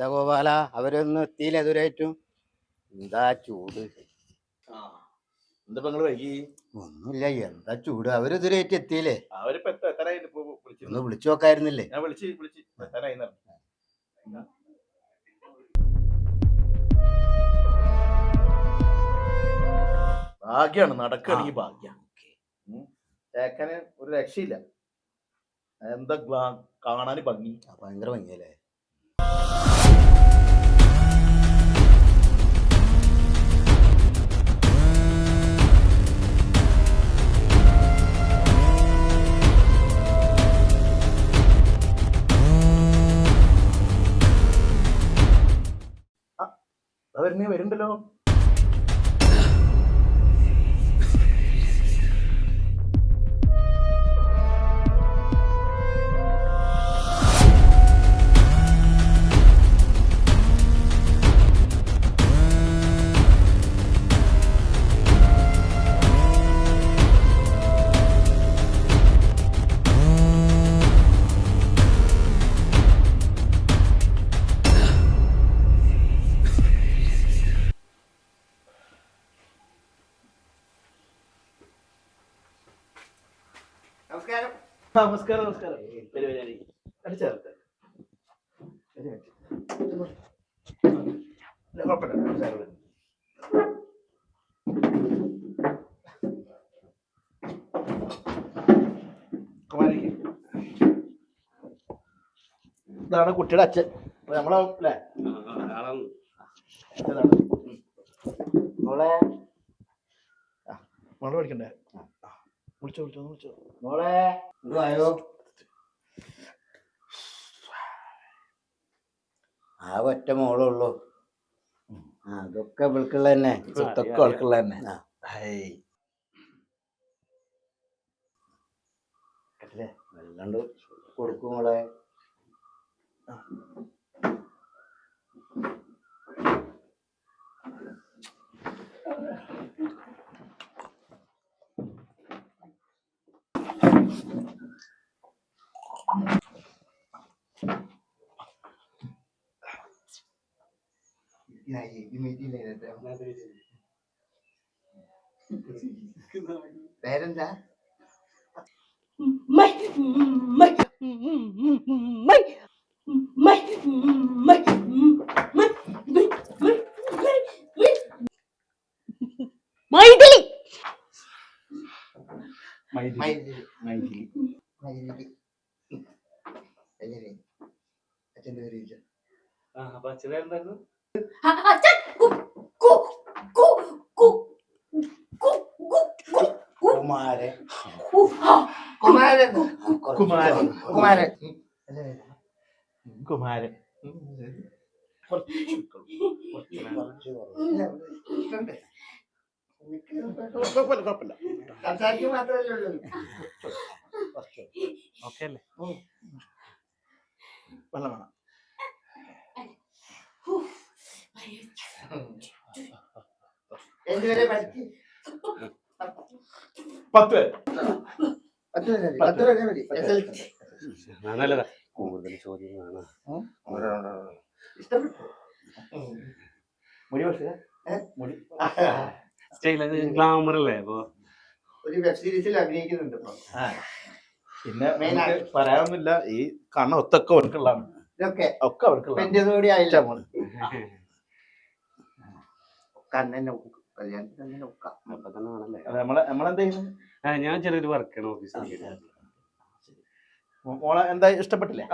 എന്താ ഗോപാല? അവരൊന്നും എത്തിയില്ല എതിരായിട്ടും എന്താ ചൂട്? ഒന്നുമില്ല എന്താ ചൂട്? അവർ ഇതുവരെയായിട്ട് എത്തിയില്ലേ? ഒന്ന് വിളിച്ചു നോക്കായിരുന്നില്ലേ? ഭാഗ്യാണ് നടക്കുകയാണെങ്കിൽ ഭാഗ്യാണ് ചേക്കന് ഒരു രക്ഷയില്ല. എന്താ കാണാൻ ഭംഗി. ഭയങ്കര ഭംഗിയല്ലേ? അതെന്നെ വരുന്നേ വരുന്നുണ്ടല്ലോ. നമസ്കാരം നമസ്കാരം. ഇതാണ് കുട്ടിയുടെ അച്ഛൻ. നമ്മളെ നമ്മളെ നമ്മളെ പഠിക്കണ്ടേ? വിളിച്ചോ വിളിച്ചോ വിളിച്ചോ. മോളെ ആയോ ആ ഒറ്റ മോളുള്ളൂ അതൊക്കെ വിളിക്കുള്ള തന്നെ. സ്വത്തൊക്കെ വിളിക്കുള്ള തന്നെ. വെള്ളണ്ട് കൊടുക്കും മോളെ. Yeah, you, you may delay that though. Beğendin ha? May, may, may, may, may, may, may, may, may, Maydili. Maydili. Maydili. Maydili. Maydili. Acaba vereceğim. Aha, bahçeler nerede? Kumaran Kumaran Kumaran Kumaran Kumaran okay അല്ലേ വെള്ളം വേണം പത്ത് പേര്. കൂടുതൽ ചോദ്യങ്ങളാണ്. പിന്നെ പറയാനൊന്നുമില്ല. ഈ കണ്ണ ഒത്തൊക്കെ അവർക്കുള്ളതാണ്. ഒക്കെ അവർക്കുള്ള കണ്ണെന്നെ കല്യാണത്തിന് തന്നെ നോക്കാം. അപ്പൊ തന്നെ ആണല്ലേ നമ്മളെ നമ്മളെന്താ ചെയ്യുന്നത് ഞാൻ ചെറിയൊരു വർക്കാണ് ഓഫീസിൽ മോളെ എന്താ ഇഷ്ടപ്പെട്ടില്ലേ?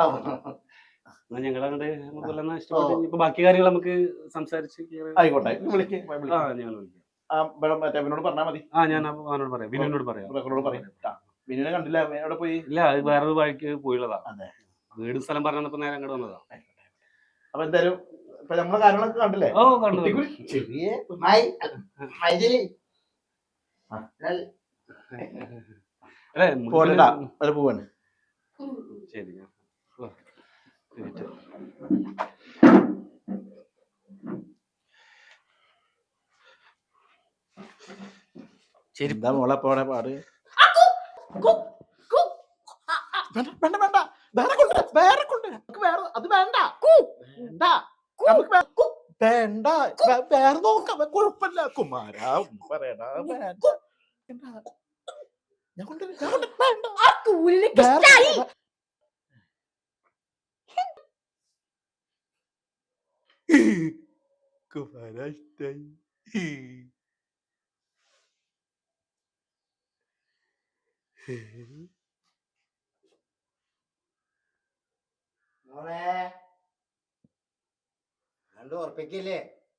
ഞങ്ങൾ അങ്ങോട്ട് നമുക്കെല്ലാം ഇഷ്ടപ്പെട്ടു ഇപ്പൊ ബാക്കി കാര്യങ്ങൾ നമുക്ക് സംസാരിച്ച് ആയിക്കോട്ടെ വിളിക്ക് ആ ഞങ്ങൾ വിളിക്കാം. ആ മറ്റേ അവനോട് പറഞ്ഞാൽ മതി. ആ ഞാൻ അവനോട് പറയാം വിനുവിനോട് പറയാം. വിനുവിനെ കണ്ടില്ല അവൻ എവിടെ പോയി? ഇല്ല അത് വേറൊരു വഴിക്ക് പോയുള്ളതാ. വീട് സ്ഥലം പറഞ്ഞപ്പോ നേരെ അങ്ങോട്ട് വന്നതാ. അപ്പൊ എന്തായാലും നമ്മളെ കാര്യങ്ങളൊക്കെ കണ്ടില്ലേ? ഓ പോവാണ്. ശരി ശരി മോളെ പോടെ പാട്? വേണ്ട വേണ്ട വേണ്ട. വേറെ കൊണ്ട് വേറെ കൊണ്ട് അത് വേണ്ട. കൂ. എന്താ നമുക്ക് വേണ്ട. വേറെ നോക്കാം. കുഴപ്പമില്ല. കുമാര ഒന്നും പറയണ്ട. വേണ്ട. വേണ്ട. കണ്ടു ഉറപ്പിക്കില്ലേ